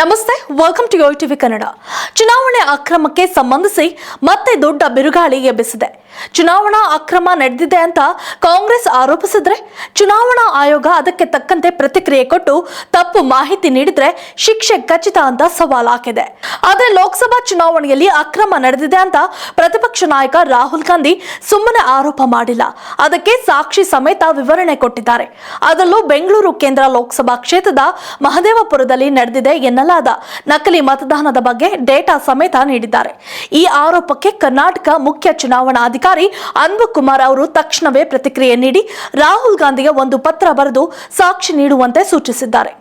ನಮಸ್ತೆ welcome to yo TV Kannada ಚುನಾವಣೆ ಅಕ್ರಮಕ್ಕೆ ಸಂಬಂಧಿಸಿ ಮತ್ತೆ ದೊಡ್ಡ ಬಿರುಗಾಳಿ ಎಬ್ಬಿಸಿದೆ. ಚುನಾವಣಾ ಅಕ್ರಮ ನಡೆದಿದೆ ಅಂತ ಕಾಂಗ್ರೆಸ್ ಆರೋಪಿಸಿದ್ರೆ ಚುನಾವಣಾ ಆಯೋಗ ಅದಕ್ಕೆ ತಕ್ಕಂತೆ ಪ್ರತಿಕ್ರಿಯೆ ಕೊಟ್ಟು ತಪ್ಪು ಮಾಹಿತಿ ನೀಡಿದ್ರೆ ಶಿಕ್ಷೆ ಖಚಿತ ಅಂತ ಸವಾಲ್ ಹಾಕಿದೆ. ಆದರೆ ಲೋಕಸಭಾ ಚುನಾವಣೆಯಲ್ಲಿ ಅಕ್ರಮ ನಡೆದಿದೆ ಅಂತ ಪ್ರತಿಪಕ್ಷ ನಾಯಕ ರಾಹುಲ್ ಗಾಂಧಿ ಸುಮ್ಮನೆ ಆರೋಪ ಮಾಡಿಲ್ಲ. ಅದಕ್ಕೆ ಸಾಕ್ಷಿ ಸಮೇತ ವಿವರಣೆ ಕೊಟ್ಟಿದ್ದಾರೆ. ಅದರಲ್ಲೂ ಬೆಂಗಳೂರು ಕೇಂದ್ರ ಲೋಕಸಭಾ ಕ್ಷೇತ್ರದ ಮಹದೇವಪುರದಲ್ಲಿ ನಡೆದಿದೆ ಎನ್ನಲಾದ ನಕಲಿ ಮತದಾನದ ಬಗ್ಗೆ ಡೇಟಾ ಸಮೇತ ನೀಡಿದ್ದಾರೆ. ಈ ಆರೋಪಕ್ಕೆ ಕರ್ನಾಟಕ ಮುಖ್ಯ ಚುನಾವಣಾಧಿಕಾರಿ ಅನ್ಬು ಕುಮಾರ್ ಅವರು ತಕ್ಷಣವೇ ಪ್ರತಿಕ್ರಿಯೆ ನೀಡಿ ರಾಹುಲ್ ಗಾಂಧಿಗೆ ಒಂದು ಪತ್ರ ಬರೆದು ಸಾಕ್ಷಿ ನೀಡುವಂತೆ ಸೂಚಿಸಿದ್ದಾರೆ.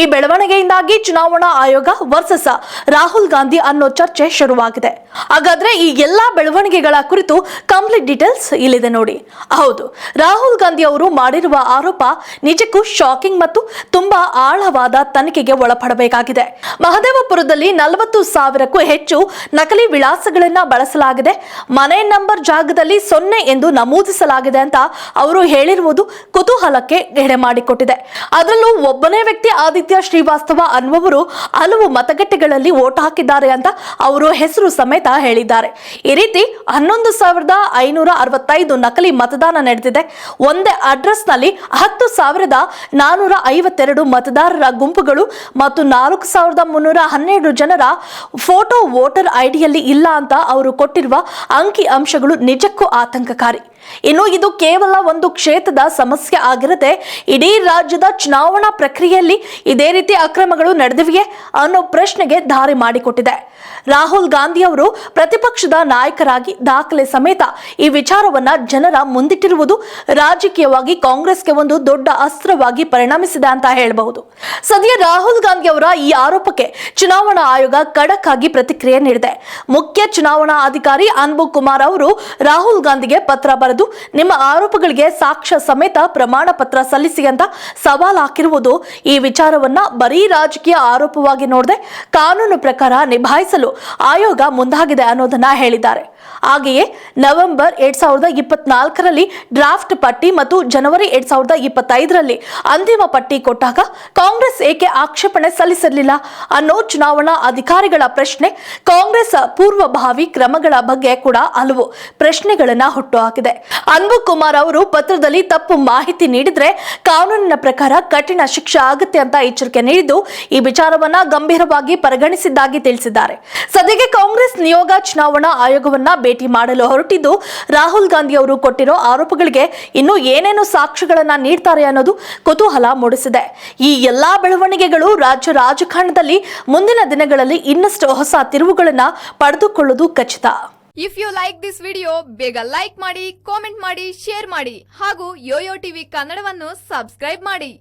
ಈ ಬೆಳವಣಿಗೆಯಿಂದಾಗಿ ಚುನಾವಣಾ ಆಯೋಗ ವರ್ಸಸ್ ರಾಹುಲ್ ಗಾಂಧಿ ಅನ್ನೋ ಚರ್ಚೆ ಶುರುವಾಗಿದೆ. ಹಾಗಾದ್ರೆ ಈ ಎಲ್ಲಾ ಬೆಳವಣಿಗೆಗಳ ಕುರಿತು ಕಂಪ್ಲೀಟ್ ಡೀಟೇಲ್ಸ್ ಇಲ್ಲಿದೆ ನೋಡಿ. ಹೌದು, ರಾಹುಲ್ ಗಾಂಧಿ ಅವರು ಮಾಡಿರುವ ಆರೋಪ ನಿಜಕ್ಕೂ ಶಾಕಿಂಗ್ ಮತ್ತು ತುಂಬಾ ಆಳವಾದ ತನಿಖೆಗೆ ಒಳಪಡಬೇಕಾಗಿದೆ. ಮಹದೇವಪುರದಲ್ಲಿ ನಲವತ್ತು ಸಾವಿರಕ್ಕೂ ಹೆಚ್ಚು ನಕಲಿ ವಿಳಾಸಗಳನ್ನ ಬಳಸಲಾಗಿದೆ. ಮನೆ ನಂಬರ್ ಜಾಗದಲ್ಲಿ ಸೊನ್ನೆ ಎಂದು ನಮೂದಿಸಲಾಗಿದೆ ಅಂತ ಅವರು ಹೇಳಿರುವುದು ಕುತೂಹಲಕ್ಕೆ ಎಡೆ ಮಾಡಿಕೊಟ್ಟಿದೆ. ಅದರಲ್ಲೂ ಒಬ್ಬನೇ ವ್ಯಕ್ತಿ ಆದಿತ್ಯ ಶ್ರೀವಾಸ್ತವ ಅನ್ನುವರು ಹಲವು ಮತಗಟ್ಟೆಗಳಲ್ಲಿ ಓಟ್ ಹಾಕಿದ್ದಾರೆ ಅಂತ ಅವರು ಹೆಸರು ಸಮೇತ ಹೇಳಿದ್ದಾರೆ. ಈ ರೀತಿ ಹನ್ನೊಂದು ಸಾವಿರದ ಐನೂರ ಅರವತ್ತೈದು ನಕಲಿ ಮತದಾನ ನಡೆದಿದೆ. ಒಂದೇ ಅಡ್ರೆಸ್ನಲ್ಲಿ ಹತ್ತು ಸಾವಿರದ ನಾನೂರ ಐವತ್ತೆರಡು ಮತದಾರರ ಗುಂಪುಗಳು ಮತ್ತು ನಾಲ್ಕು ಸಾವಿರದ ಮುನ್ನೂರ ಹನ್ನೆರಡು ಜನರ ಫೋಟೋ ವೋಟರ್ ಐಡಿಯಲ್ಲಿ ಇಲ್ಲ ಅಂತ ಅವರು ಕೊಟ್ಟಿರುವ ಅಂಕಿ ಅಂಶಗಳು ನಿಜಕ್ಕೂ ಆತಂಕಕಾರಿ. ಇನ್ನು ಇದು ಕೇವಲ ಒಂದು ಕ್ಷೇತ್ರದ ಸಮಸ್ಯೆ ಆಗಿರದೆ ಇಡೀ ರಾಜ್ಯದ ಚುನಾವಣಾ ಪ್ರಕ್ರಿಯೆಯಲ್ಲಿ ಇದೇ ರೀತಿ ಅಕ್ರಮಗಳು ನಡೆದಿವೆಯೇ ಅನ್ನೋ ಪ್ರಶ್ನೆಗೆ ದಾರಿ ಮಾಡಿಕೊಟ್ಟಿದೆ. ರಾಹುಲ್ ಗಾಂಧಿ ಅವರು ಪ್ರತಿಪಕ್ಷದ ನಾಯಕರಾಗಿ ದಾಖಲೆ ಸಮೇತ ಈ ವಿಚಾರವನ್ನ ಜನರ ಮುಂದಿಟ್ಟಿರುವುದು ರಾಜಕೀಯವಾಗಿ ಕಾಂಗ್ರೆಸ್ಗೆ ಒಂದು ದೊಡ್ಡ ಅಸ್ತ್ರವಾಗಿ ಪರಿಣಮಿಸಿದೆ ಅಂತ ಹೇಳಬಹುದು. ಸದ್ಯ ರಾಹುಲ್ ಗಾಂಧಿ ಅವರ ಈ ಆರೋಪಕ್ಕೆ ಚುನಾವಣಾ ಆಯೋಗ ಖಡಕ್ ಆಗಿ ಪ್ರತಿಕ್ರಿಯೆ ನೀಡಿದೆ. ಮುಖ್ಯ ಚುನಾವಣಾ ಅಧಿಕಾರಿ ಅನ್ಬು ಕುಮಾರ್ ಅವರು ರಾಹುಲ್ ಗಾಂಧಿಗೆ ಪತ್ರ ಬರೆದು ನಿಮ್ಮ ಆರೋಪಗಳಿಗೆ ಸಾಕ್ಷ್ಯ ಸಮೇತ ಪ್ರಮಾಣ ಪತ್ರ ಸಲ್ಲಿಸಿ ಅಂತ ಸವಾಲ್ ಹಾಕಿರುವುದು ಈ ವಿಚಾರವನ್ನ ಬರೀ ರಾಜಕೀಯ ಆರೋಪವಾಗಿ ನೋಡದೆ ಕಾನೂನು ಪ್ರಕಾರ ನಿಭಾಯಿಸಲು ಆಯೋಗ ಮುಂದಾಗಿದೆ ಅನ್ನೋದನ್ನ ಹೇಳಿದ್ದಾರೆ. ಹಾಗೆಯೇ ನವೆಂಬರ್ ಎರಡ್ ಸಾವಿರದ ಇಪ್ಪತ್ನಾಲ್ಕರಲ್ಲಿ ಡ್ರಾಫ್ಟ್ ಪಟ್ಟಿ ಮತ್ತು ಜನವರಿ ಎರಡ್ ಸಾವಿರದ ಇಪ್ಪತ್ತೈದರಲ್ಲಿ ಅಂತಿಮ ಪಟ್ಟಿ ಕೊಟ್ಟಾಗ ಕಾಂಗ್ರೆಸ್ ಏಕೆ ಆಕ್ಷೇಪಣೆ ಸಲ್ಲಿಸಲಿಲ್ಲ ಅನ್ನೋ ಚುನಾವಣಾ ಅಧಿಕಾರಿಗಳ ಪ್ರಶ್ನೆ ಕಾಂಗ್ರೆಸ್ ಪೂರ್ವಭಾವಿ ಕ್ರಮಗಳ ಬಗ್ಗೆ ಕೂಡ ಹಲವು ಪ್ರಶ್ನೆಗಳನ್ನ ಹುಟ್ಟುಹಾಕಿದೆ. ಅನ್ಬು ಕುಮಾರ್ ಅವರು ಪತ್ರದಲ್ಲಿ ತಪ್ಪು ಮಾಹಿತಿ ನೀಡಿದ್ರೆ ಕಾನೂನಿನ ಪ್ರಕಾರ ಕಠಿಣ ಶಿಕ್ಷೆ ಆಗುತ್ತೆ ಅಂತ ಎಚ್ಚರಿಕೆ ನೀಡಿದ್ದು ಈ ವಿಚಾರವನ್ನ ಗಂಭೀರವಾಗಿ ಪರಿಗಣಿಸಿದ್ದಾಗಿ ತಿಳಿಸಿದ್ದಾರೆ. ಸದ್ಯಕ್ಕೆ ಕಾಂಗ್ರೆಸ್ ನಿಯೋಗ ಚುನಾವಣಾ ಆಯೋಗವನ್ನ ಭೇಟಿ ಮಾಡಲು ಹೊರಟಿದ್ದು, ರಾಹುಲ್ ಗಾಂಧಿ ಅವರು ಕೊಟ್ಟಿರೋ ಆರೋಪಗಳಿಗೆ ಇನ್ನು ಏನೇನು ಸಾಕ್ಷ್ಯಗಳನ್ನ ನೀಡ್ತಾರೆ ಅನ್ನೋದು ಕುತೂಹಲ ಮೂಡಿಸಿದೆ. ಈ ಎಲ್ಲಾ ಬೆಳವಣಿಗೆಗಳು ರಾಜ್ಯ ರಾಜಕಾರಣದಲ್ಲಿ ಮುಂದಿನ ದಿನಗಳಲ್ಲಿ ಇನ್ನಷ್ಟು ಹೊಸ ತಿರುವುಗಳನ್ನ ಪಡೆದುಕೊಳ್ಳುವುದು ಖಚಿತ. If you like this video ಬೇಗ ಲೈಕ್ ಮಾಡಿ ಕಾಮೆಂಟ್ ಮಾಡಿ ಶೇರ್ ಮಾಡಿ ಹಾಗೂ ಯೋಯೋ ಟಿವಿ ಕನ್ನಡವನ್ನು ಸಬ್ಸ್ಕ್ರೈಬ್ ಮಾಡಿ.